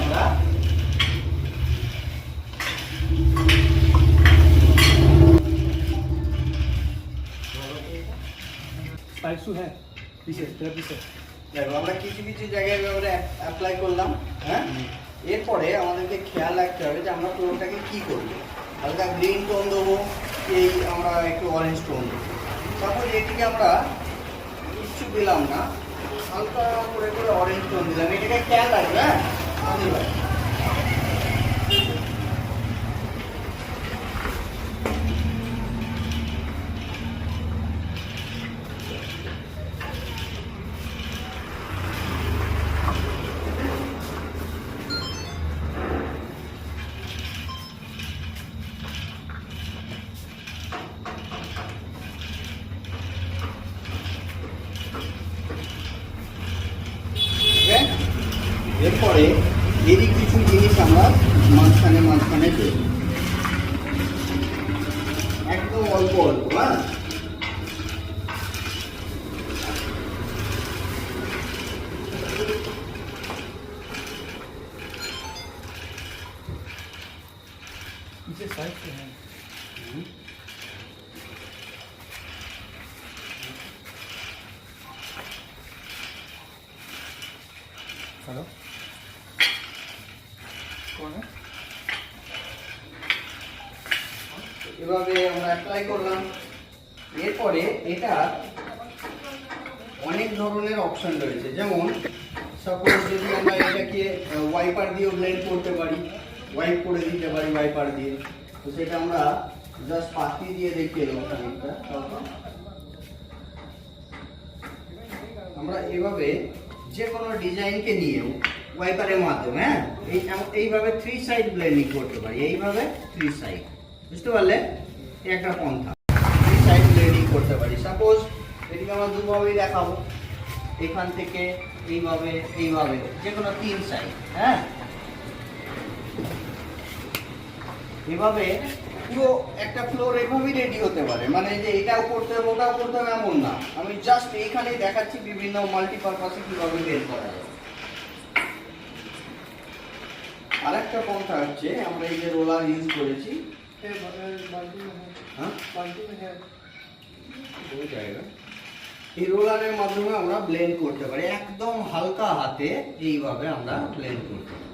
আমরা পাইসু হ্যাঁ পিছে তেরা পিছে দেখো আমরা কিছু কিছু জায়গায় আমরা অ্যাপ্লাই করলাম হ্যাঁ? এরপরে আমাদেরকে খেয়াল রাখতে হবে যে আমরা টোনটাকে কি করব? হালকা গ্রিন টোন দেবো কি আমরা একটু অরেঞ্জ টোন দেবো। তারপর এটিকে আমরা কিছু দিলাম না, হালকা করে করে অরেঞ্জ টোন দিলাম। এটাকে কেন লাগবে হ্যাঁ? এরপরে এরই কিছু জিনিস আমরা মাঝখানে মাঝখানে দেব একদম অল্প অল্প হ্যাঁ? पीछे এভাবে আমরা অ্যাপ্লাই করলাম। এরপরে এটা অনেক ধরনের অপশন রয়েছে। যেমন সাপোজ যদি আমরা এটাকে ওয়াইপার দিয়েও ব্লেন্ড করতে পারি ওয়াইপ করে দিতে পারি ওয়াইপার দিয়ে। তো সেটা আমরা জাস্ট পাতি দিয়ে দেখিয়ে দেবো খানিকটা। আমরা এভাবে যে কোনো ডিজাইনকে নিয়েও ওয়াইপারের মাধ্যমে হ্যাঁ? এই এইভাবে থ্রি সাইড ব্লেন্ডিং করতে পারি, এইভাবে থ্রি সাইড বুঝতে পারলে? একটা পন্থা। থ্রি সাইড ব্লেন্ডিং করতে পারি। সাপোজ এটিকে আমরা দুভাবেই দেখাবো। এখান থেকে এইভাবে এইভাবে যে কোনো তিন সাইড হ্যাঁ? এভাবে পুরো একটা ফ্লোর এভাবেই রেডি হতে পারে। মানে যে এটাও করতে হবে, ওটাও করতে হবে, এমন না। আমি জাস্ট এইখানেই দেখাচ্ছি বিভিন্ন মাল্টিপারপাসে কীভাবে বের করা যায়। আরেকটা পন্থা হচ্ছে আমরা এই যে রোলার ইউজ করেছি। হ্যাঁ? এই রোলারের মাধ্যমে আমরা ব্লেন্ড করতে পারি। একদম হালকা হাতে এইভাবে আমরা ব্লেন্ড করতে পারি।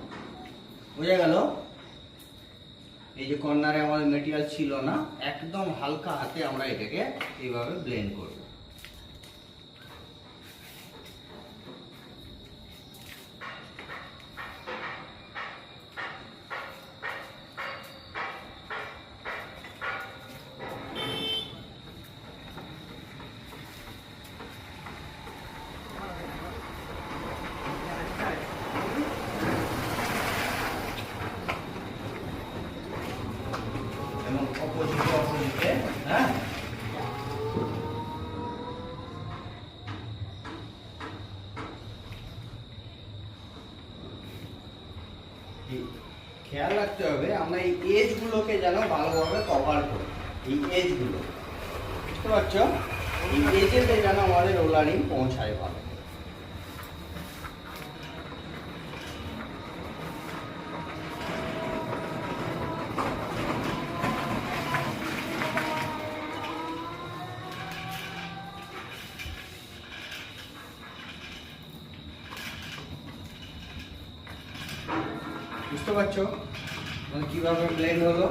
বোঝা গেল? এই যে কর্নারে আমার মেটেরিয়াল ছিল না একদম হালকা হাতে আমরা এটাকে এইভাবে ব্লেন্ড করব। খেয়াল রাখতে হবে, আমরা এই এজগুলোকে যেন ভালোভাবে কভার করি। এই এজগুলো। বুঝতে পারছ? এই এজেতে যেন আমাদের রোলারিং পৌঁছায় ভালো। বুঝতে পারছ মানে কীভাবে ব্লেন্ড হলো